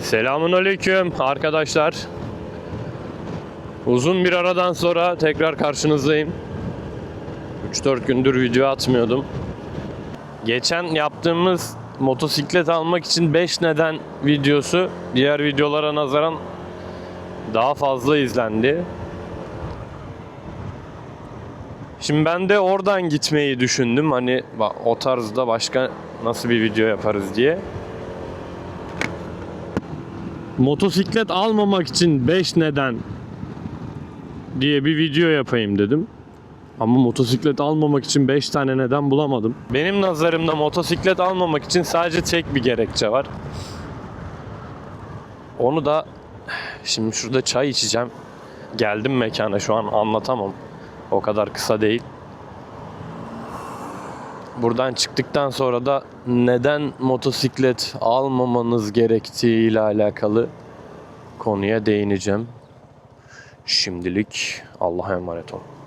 Selamun aleyküm arkadaşlar. Uzun bir aradan sonra tekrar karşınızdayım. 3-4 gündür video atmıyordum. Geçen yaptığımız motosiklet almak için 5 neden videosu diğer videolara nazaran daha fazla izlendi. Şimdi ben de oradan gitmeyi düşündüm. Hani o tarzda başka nasıl bir video yaparız diye. Motosiklet almamak için 5 neden diye bir video yapayım dedim. Ama motosiklet almamak için 5 tane neden bulamadım. Benim nazarımda motosiklet almamak için sadece tek bir gerekçe var. Onu da şimdi şurada çay içeceğim. Geldim mekana şu an anlatamam. O kadar kısa değil. Buradan çıktıktan sonra da neden motosiklet almamanız gerektiği ile alakalı konuya değineceğim. Şimdilik Allah'a emanet olun.